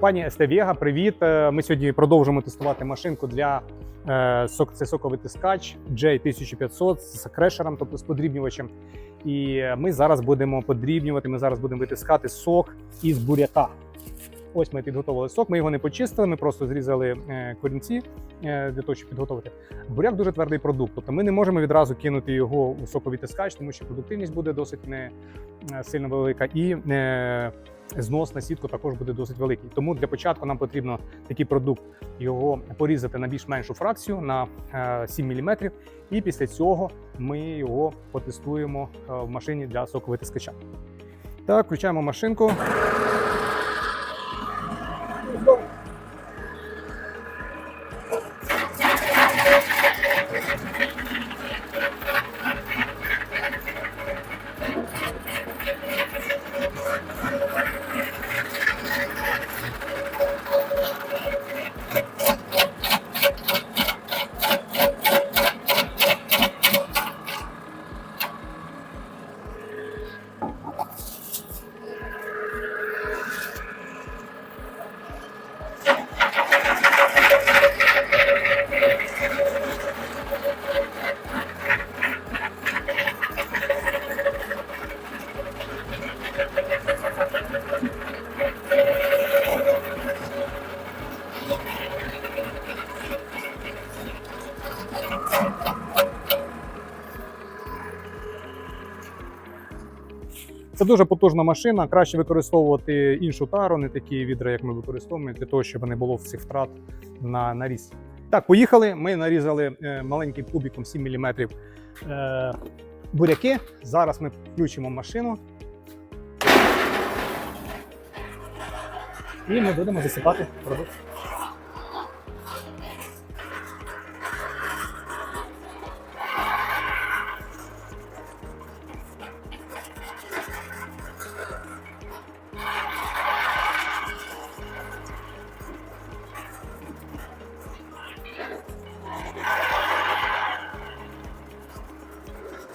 Компанія Vega, привіт. Е, Ми сьогодні продовжимо тестувати машинку для е, сок, це соковитискач J1500 з крешером, тобто з подрібнювачем. І ми зараз будемо подрібнювати, ми зараз будемо витискати сок із буряка. Ось ми підготували сок. Ми його не почистили, ми просто зрізали е, корінці для того, щоб підготувати. Буряк дуже твердий продукт. Тобто ми не можемо відразу кинути його у соковитискач, тому що продуктивність буде досить не сильно велика, і знос на сітку також буде досить великий. Тому для початку нам потрібно такий продукт його порізати на більш-меншу фракцію на е, 7 мм, і після цього ми його потестуємо е, в машині для соковитискача. Так, включаємо машинку. Це дуже потужна машина. Краще використовувати іншу тару, не такі відра, як ми використовуємо, для того, щоб не було цих втрат на наріз. Так, поїхали. Ми нарізали е, маленьким кубиком 7 мм е, буряки. Зараз ми включимо машину. І ми будемо засипати продукт.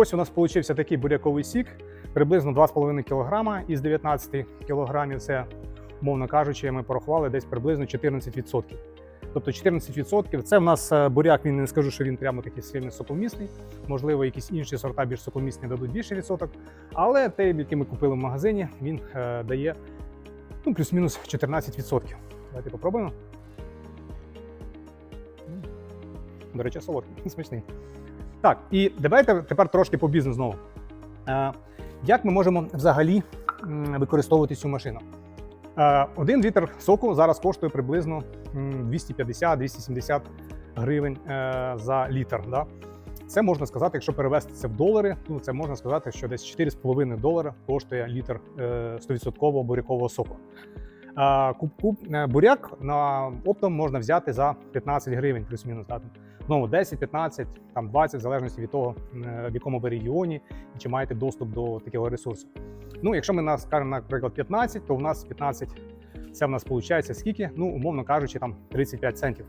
Ось у нас получився такий буряковий сік, приблизно 2,5 кг із 19 кг. Це, умовно кажучи, ми порахували десь приблизно 14%. Тобто 14% це в нас е, буряк, він не скажу, що він прямо такий сильно сокомісний. Можливо, якісь інші сорта більш сокомісні дадуть більше відсоток. Але той, який ми купили в магазині, він е, дає ну, плюс-мінус 14%. Давайте попробуємо. До речі, солодкий, смачний. Так, і давайте тепер трошки по бізнесу знову. Е, як ми можемо взагалі використовувати цю машину? Е, один літр соку зараз коштує приблизно 250-270 гривень е, за літр. Да? Це можна сказати, якщо перевести це в долари, ну це можна сказати, що десь 4,5 долара коштує літр е, 100% бурякового соку. А куб, куб е, буряк на оптом можна взяти за 15 гривень, плюс-мінус. Знову 10, 15, там 20, в залежності від того, е, в якому ви регіоні і чи маєте доступ до такого ресурсу. Ну, якщо ми нас скажемо, наприклад, 15, то у нас 15 це в нас виходить скільки? Ну, умовно кажучи, там 35 центів.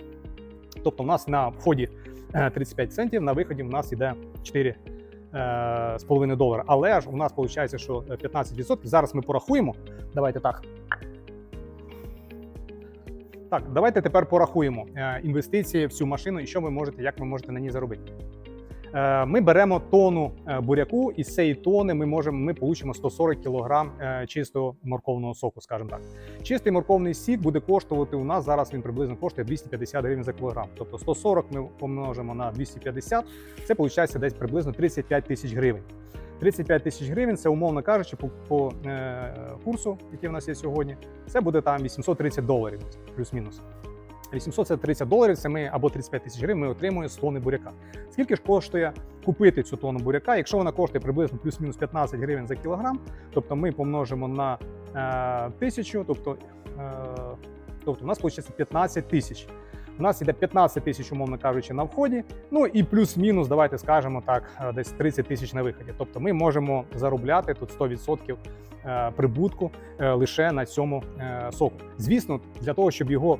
Тобто, у нас на вході е, 35 центів, на виході у нас йде 4 е, з половиною долара. Але ж у нас виходить, що 15%. Зараз ми порахуємо. Давайте так. Так, давайте тепер порахуємо е, інвестиції в цю машину і що ви можете, як ви можете на ній заробити. Е, Ми беремо тону е, буряку, і з цієї тони ми можемо ми получимо 140 кг чистого морковного соку, скажімо так. Чистий морковний сік буде коштувати у нас зараз. Він приблизно коштує 250 гривень за кілограм. Тобто 140 ми помножимо на 250, це виходить десь приблизно 35 тисяч гривень. 35 тисяч гривень це умовно кажучи, по, по е, курсу, який в нас є сьогодні, це буде там 830 доларів, плюс-мінус. 830 доларів це ми або 35 тисяч гривень ми отримуємо з тони буряка. Скільки ж коштує купити цю тонну буряка? Якщо вона коштує приблизно плюс-мінус 15 гривень за кілограм, тобто ми помножимо на е, тисячу, тобто, е, тобто у нас виходить 15 тисяч. У нас йде 15 тисяч, умовно кажучи, на вході. Ну і плюс-мінус, давайте скажемо так, е, десь 30 тисяч на виході. Тобто ми можемо заробляти тут 100% е, прибутку е, лише на цьому соку. Звісно, для того, щоб його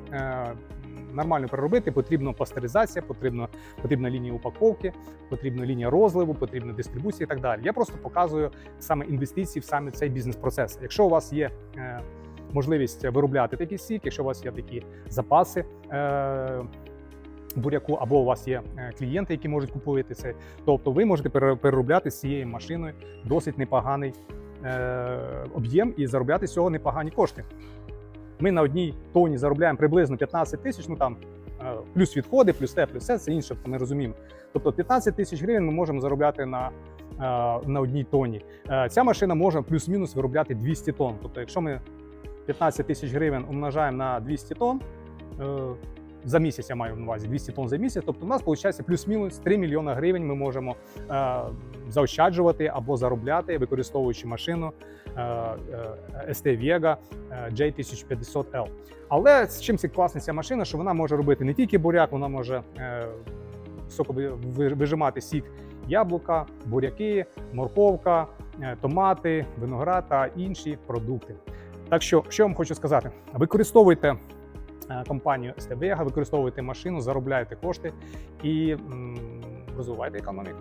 нормально переробити, потрібна пастеризація, потрібно, потрібна лінія упаковки, потрібна лінія розливу, потрібна дистрибуція і так далі. Я просто показую саме інвестиції в саме цей бізнес-процес. Якщо у вас є можливість виробляти такий сік, якщо у вас є такі запаси. Е, Буряку, або у вас є е, клієнти, які можуть купувати це. Тобто ви можете переробляти з цією машиною досить непоганий е, об'єм і заробляти з цього непогані кошти. Ми на одній тоні заробляємо приблизно 15 тисяч, ну там е, плюс відходи, плюс те, плюс все, це інше, ми розуміємо. Тобто 15 тисяч гривень ми можемо заробляти на, е, на одній тоні. Е, Ця машина може плюс-мінус виробляти 200 тонн. Тобто, якщо ми 15 тисяч гривень умножаємо на 200 тонн, е, за місяць я маю на увазі 200 тонн за місяць. Тобто у нас виходить плюс-мінус 3 мільйони гривень ми можемо е, заощаджувати або заробляти, використовуючи машину е, ST Vega е, J1050L. Але з чим це класна ця машина, що вона може робити не тільки буряк, вона може е, сокови- ви- вижимати сік яблука, буряки, морковка, е, томати, виноград та інші продукти. Так що, що я вам хочу сказати, використовуйте е, компанію СТБ, використовуйте машину, заробляйте кошти і розвивайте економіку.